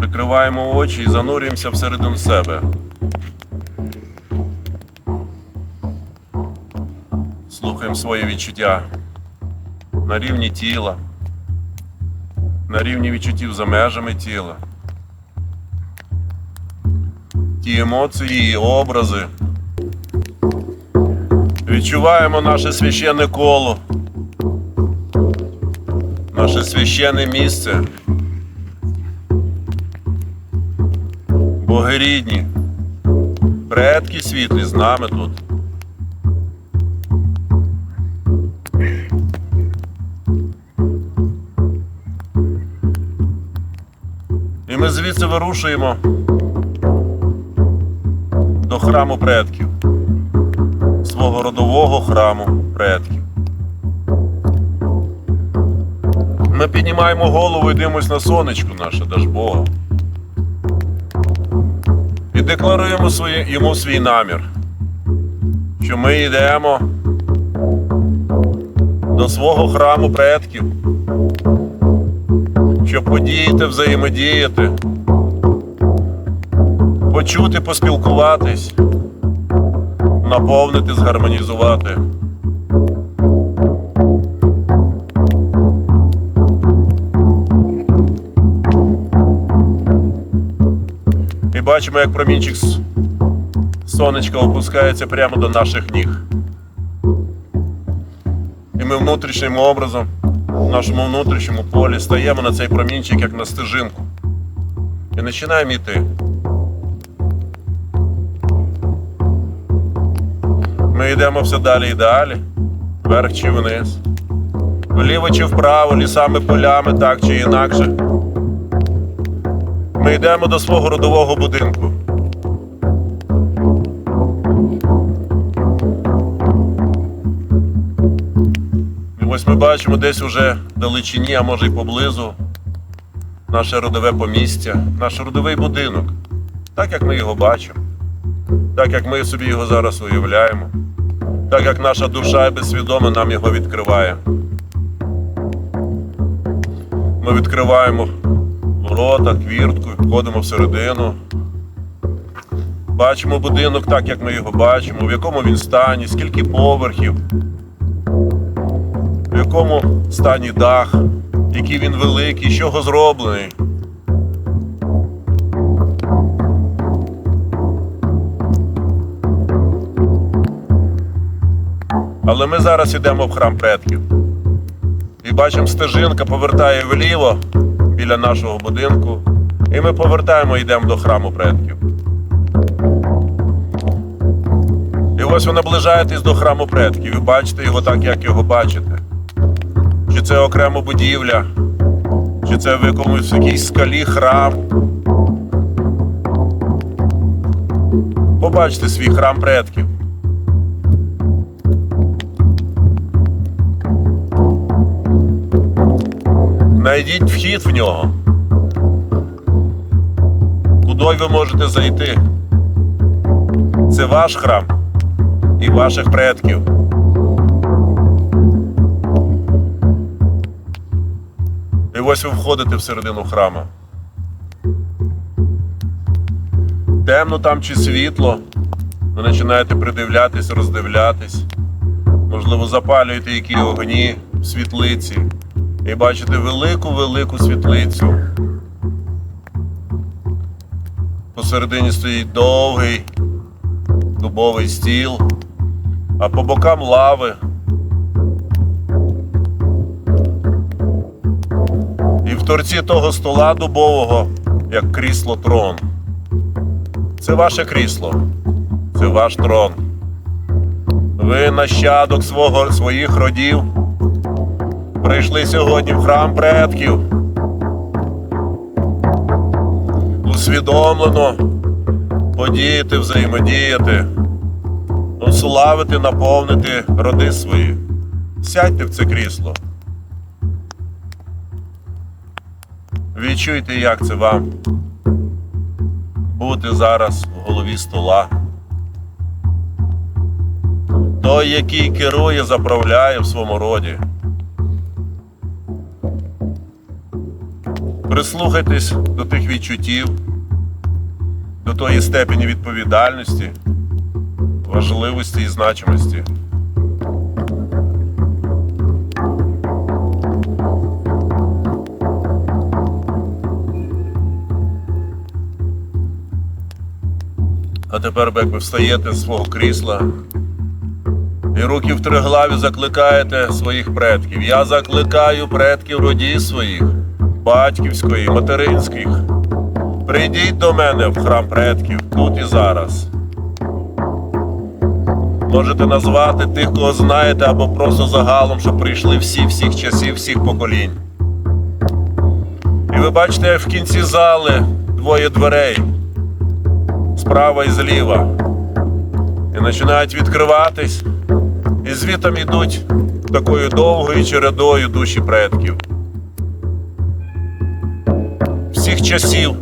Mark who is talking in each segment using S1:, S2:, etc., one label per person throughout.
S1: Прикриваємо очі і занурюємося всередину себе. Слухаємо свої відчуття на рівні тіла, на рівні відчуттів за межами тіла. Ті емоції і образи. Відчуваємо наше священне коло, наше священне місце. Боги рідні, предки світлі з нами тут. І ми звідси вирушуємо до храму предків, свого родового храму предків. Ми піднімаємо голову і дивимось на сонечко наше Дажбога. І декларуємо своє, йому свій намір, що ми йдемо до свого храму предків, щоб подіяти, взаємодіяти, почути, поспілкуватись, наповнити, згармонізувати. І бачимо, як промінчик сонечка опускається прямо до наших ніг. І ми внутрішнім образом, в нашому внутрішньому полі, стаємо на цей промінчик, як на стежинку. І починаємо йти. Ми йдемо все далі і далі, вверх чи вниз, вліво чи вправо, лісами, полями, так чи інакше. Ми йдемо до свого родового будинку. І ось ми бачимо десь уже далечині, а може й поблизу, наше родове помістя, наш родовий будинок. Так як ми його бачимо, так як ми собі його зараз уявляємо, так як наша душа безсвідомо нам його відкриває. Ми відкриваємо ворота, квіртку, входимо всередину. Бачимо будинок так, як ми його бачимо, в якому він стані, скільки поверхів, в якому стані дах, який він великий, з чого зроблений. Але ми зараз йдемо в храм предків. І бачимо, стежинка повертає вліво біля нашого будинку. І ми повертаємо і йдемо до храму предків. І ось ви наближаєтесь до храму предків і бачите його так, як його бачите. Чи це окрема будівля, чи це в якомусь якійсь скалі храм. Побачте свій храм предків. Найдіть вхід в нього. Куди ви можете зайти? Це ваш храм і ваших предків. І ось ви входите всередину храма. Темно там чи світло. Ви починаєте придивлятись, роздивлятись. Можливо, запалюєте які огні в світлиці. І бачите велику-велику світлицю. Посередині стоїть довгий дубовий стіл, а по бокам лави. І в торці того стола дубового, як крісло трон. Це ваше крісло, це ваш трон. Ви нащадок свого, своїх родів прийшли сьогодні в храм предків. Усвідомлено подіяти, взаємодіяти, уславити, наповнити роди свої. Сядьте в це крісло. Відчуйте, як це вам бути зараз в голові стола. Той, який керує, заправляє в своєму роді. Прислухайтесь до тих відчуттів, до тої степені відповідальності, важливості і значимості. А тепер, як ви встаєте з свого крісла і руки в триглаві закликаєте своїх предків. Я закликаю предків родів своїх, батьківської, материнських. Прийдіть до мене в храм предків тут і зараз. Можете назвати тих, кого знаєте, або просто загалом, що прийшли всі, всіх часів, всіх поколінь. І ви бачите в кінці зали двоє дверей справа і зліва. І починають відкриватись, і звітом йдуть такою довгою чередою душі предків. Всіх часів,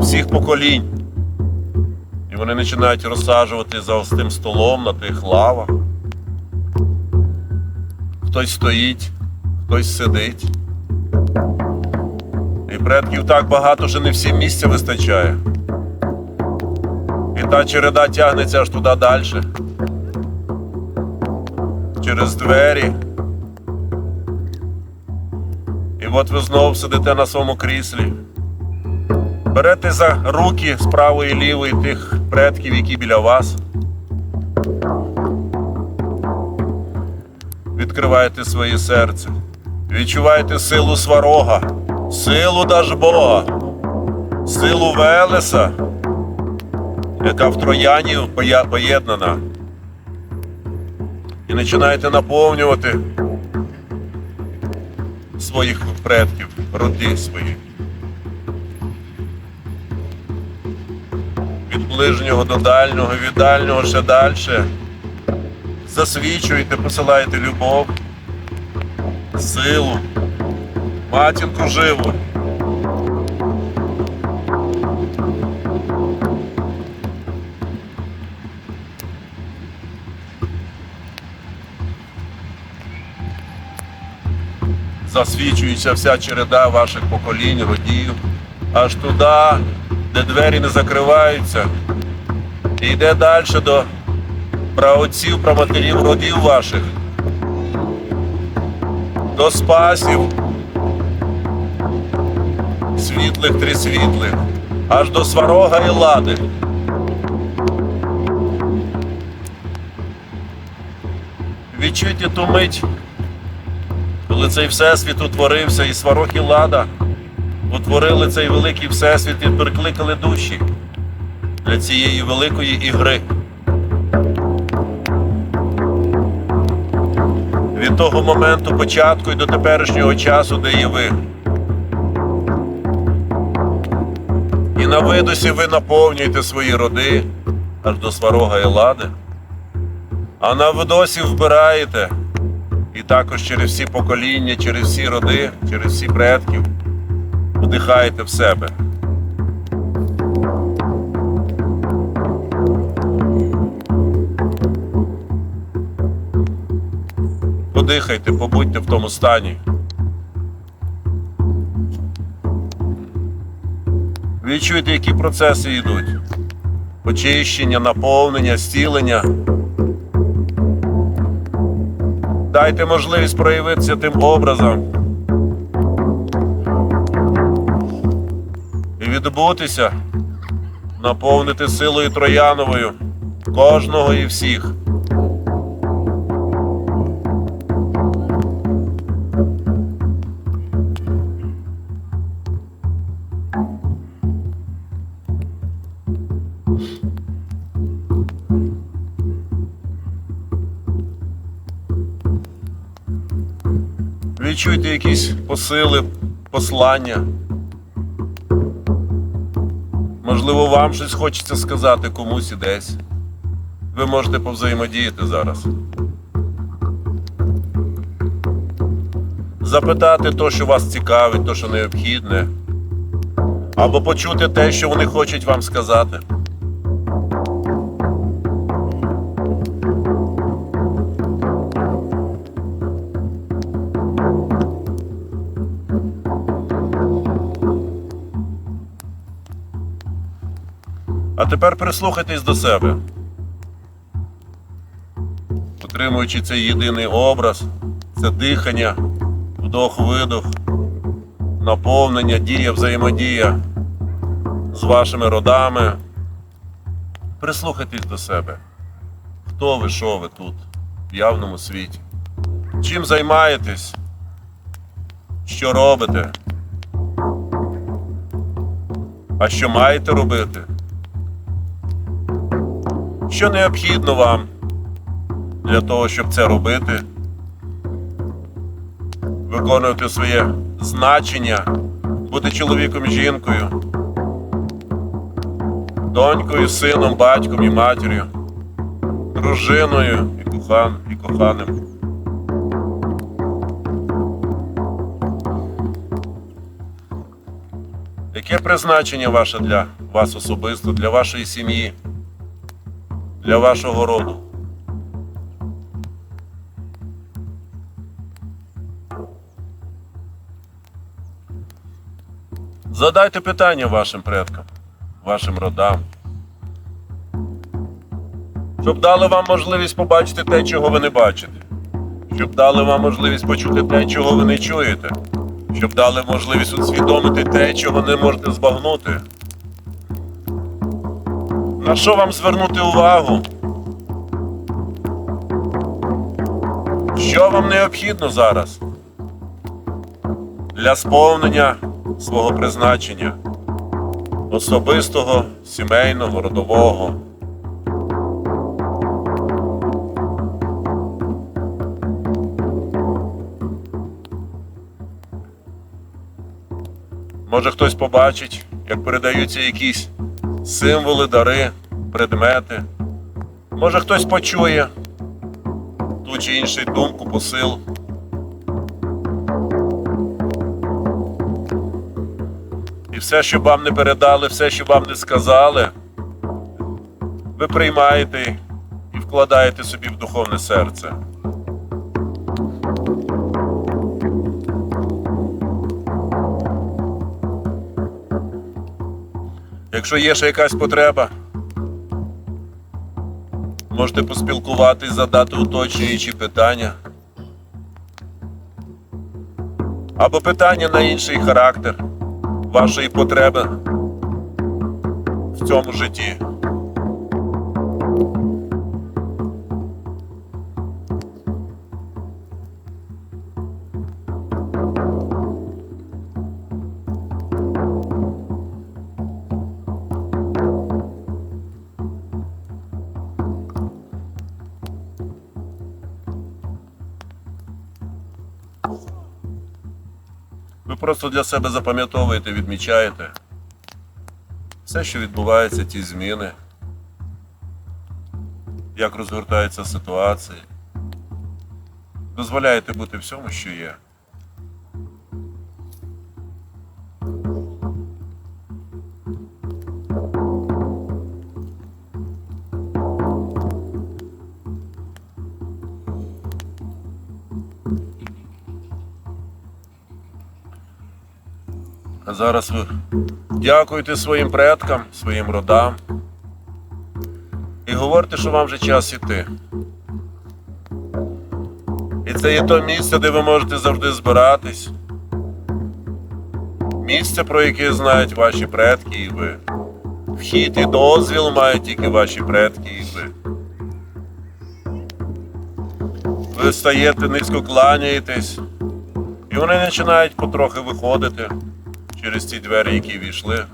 S1: всіх поколінь. І вони починають розсаджувати за ось тим столом на тих лавах. Хтось стоїть, хтось сидить. І предків так багато, що не всім місця вистачає. І та череда тягнеться аж туди далі. Через двері. От ви знову сидите на своєму кріслі. Берете за руки з і лівої тих предків, які біля вас. Відкриваєте своє серце. Відчуваєте силу сварога, силу Дажбога, силу Велеса, яка в трояні поєднана. І починаєте наповнювати своїх предків, роди свої. Від ближнього до дальнього, від дальнього ще далі. Засвічуйте, посилайте любов, силу, матінку живу. Засвічується вся череда ваших поколінь, родів, аж туди, де двері не закриваються, і йде далі до праотців, праматерів родів ваших, до спасів, світлих трисвітлих, аж до сварога і лади. Відчуйте ту мить, коли цей всесвіт утворився, і сварог і лада утворили цей великий всесвіт і прикликали душі для цієї великої ігри. Від того моменту початку і до теперішнього часу, де є ви. І на видусі ви наповнюєте свої роди аж до сварога і лади, а на видосі вбираєте і також через всі покоління, через всі роди, через всі предків вдихаєте в себе. Подихайте, побудьте в тому стані. Відчуйте, які процеси йдуть. Очищення, наповнення, зцілення. Дайте можливість проявитися тим образом. І відбутися, наповнити силою Трояновою кожного і всіх. Відчуйте якісь посили, послання. Можливо, вам щось хочеться сказати комусь і десь. Ви можете повзаємодіяти зараз. Запитати то, що вас цікавить, то, що необхідне. Або почути те, що вони хочуть вам сказати. А тепер прислухайтесь до себе. Утримуючи цей єдиний образ, це дихання, вдох-видох, наповнення, дія, взаємодія з вашими родами. Прислухайтесь до себе. Хто ви, що ви тут, в явному світі? Чим займаєтесь? Що робите? А що маєте робити? Що необхідно вам для того, щоб це робити? Виконувати своє значення, бути чоловіком і жінкою, донькою, сином, батьком і матір'ю, дружиною і, кохан, і коханим. Яке призначення ваше для вас особисто, для вашої сім'ї, для вашого роду? Задайте питання вашим предкам, вашим родам, щоб дали вам можливість побачити те, чого ви не бачите, щоб дали вам можливість почути те, чого ви не чуєте щоб дали можливість усвідомити те, чого не можете збагнути. На що вам звернути увагу? Що вам необхідно зараз для сповнення свого призначення особистого, сімейного, родового? Може хтось побачить, як передаються якісь символи, дари, предмети. Може хтось почує ту чи іншу думку, посил. І все, що вам не передали, все, що вам не сказали, ви приймаєте і вкладаєте собі в духовне серце. Якщо є ще якась потреба, можете поспілкуватись, задати уточнюючі питання. Або питання на інший характер вашої потреби в цьому житті. Ви просто для себе запам'ятовуєте, відмічаєте все, що відбувається, ті зміни, як розгортаються ситуації. Дозволяєте бути всьому, що є. А зараз ви дякуєте своїм предкам, своїм родам і говорите, що вам вже час іти. І це є то місце, де ви можете завжди збиратись. Місце, про яке знають ваші предки і ви. Вхід і дозвіл мають тільки ваші предки і ви. Ви стаєте, низько кланяєтесь, і вони починають потрохи виходити через ті двері, які війшли.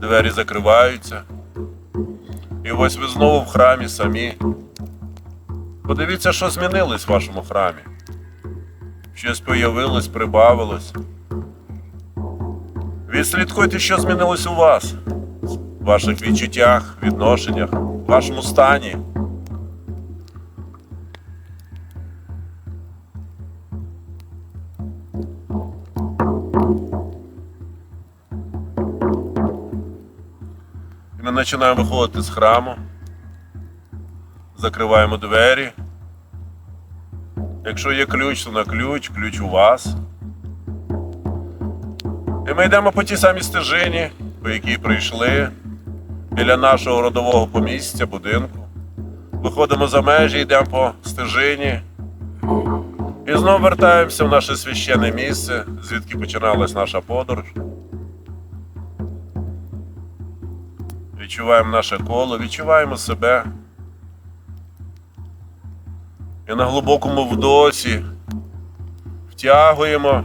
S1: Двері закриваються. І ось ви знову в храмі самі. Подивіться, що змінилось в вашому храмі. Щось появилось, прибавилось. Відслідкуйте, що змінилось у вас, в ваших відчуттях, відношеннях, в вашому стані. Починаємо виходити з храму, закриваємо двері Якщо є ключ, то на ключ, ключ у вас. І ми йдемо по тій самій стежині, по якій прийшли, біля нашого родового помістя, будинку. Виходимо за межі, йдемо по стежині. І знову вертаємося в наше священне місце, звідки починалась наша подорож. Відчуваємо наше коло, відчуваємо себе. І на глибокому вдосі втягуємо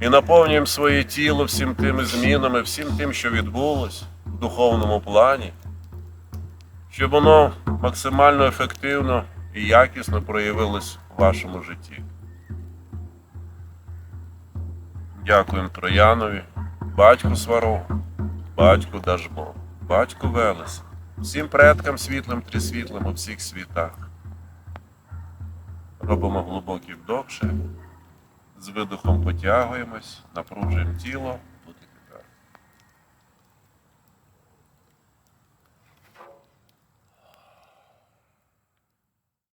S1: і наповнюємо своє тіло всім тими змінами, всім тим, що відбулось в духовному плані, щоб воно максимально ефективно і якісно проявилось в вашому житті. Дякуємо Троянові, батьку Сварогу, батьку Дажбо, батьку Велес, всім предкам світлим трисвітлим у всіх світах. Робимо глибокий вдох ще, з видухом потягуємось, напружуємо тіло.